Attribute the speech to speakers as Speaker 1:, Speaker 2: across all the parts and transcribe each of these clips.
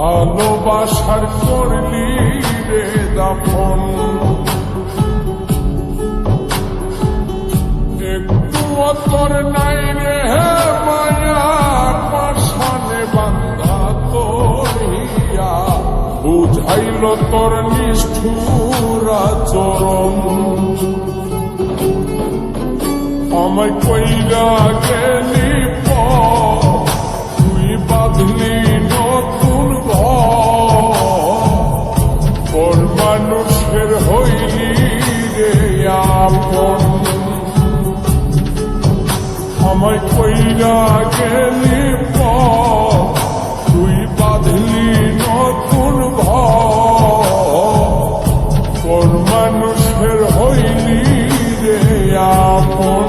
Speaker 1: ভালোবাসার করলি রে দাফন। একটু তোর নাই রে হে মায়া পাশানে বান্ধা তোর হিয়া বুঝাইল তোর নিষ্ঠুরা চরণ আমায় কইরা গেলি আমায় কইরা গেলি তুই বাঁধলি নতুন ঘর মানুষের হইলি রে আপন।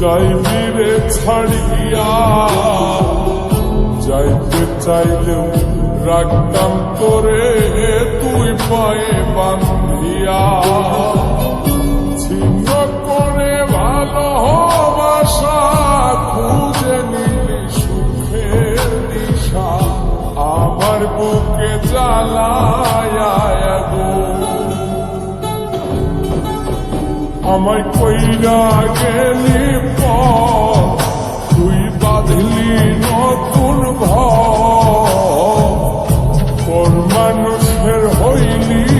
Speaker 1: যাইবি রে ছাড়িয়া, যাইতে চাইলেও রাখতাম করে তুই পায়ে বান্ধিয়া ছিন্ন করে ভালোবাসা খুঁজে নিলি আমায় কইরা গেলি তুই বাঁধলি নতুন ভর মানুষের হইলি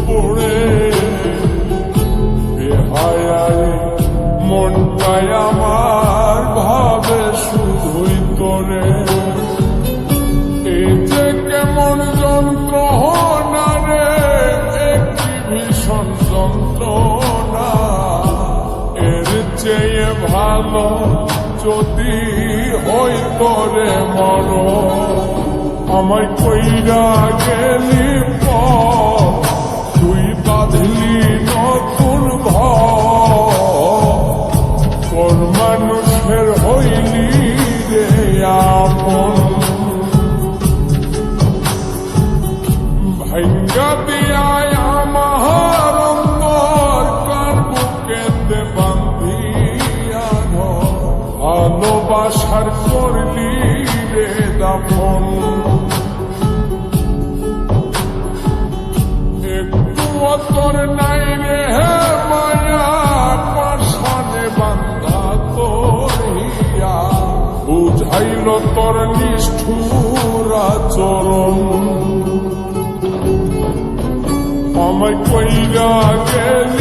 Speaker 1: ভালো যদি হই তোরে মর আমায় কইরা গেলি পুই বাঁধলি করলি রে দাফন একটু তোর নাই রে মায়া, পাশানে বান্ধা তোর বুঝাইল তোর নিষ্ঠুর আচরণ। আমায় কইরা গেলি